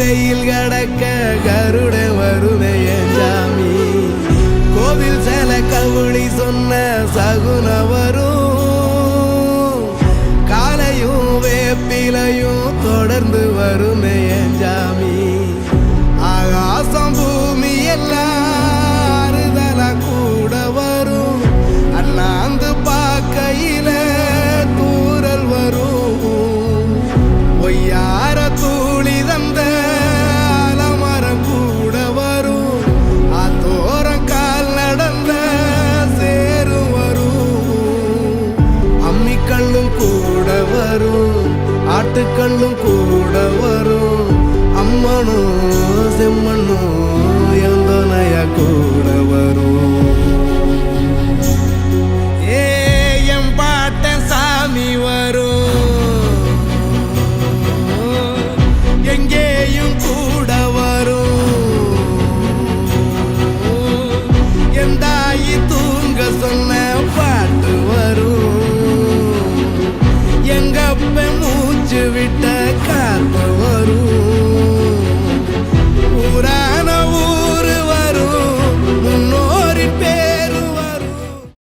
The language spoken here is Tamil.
வெயில் கடக்க கருட வருமே என் சாமி. கோவில் சில கவுளி சொன்ன சகுன வரும் காலையும் வேப்பிலையும் தொடர்ந்து வரும். ஆட்டுக்கல்லும் கூட வரும். அம்மனோ செம்மண்ணோ எந்தனைய கூட வரும். ஏம் பாட்ட சாமி வரும். எங்கேயும் கூட வரும். எந்தாயி தூங்க சொன்ன பாட்டு வரும். எங்க அப்பன்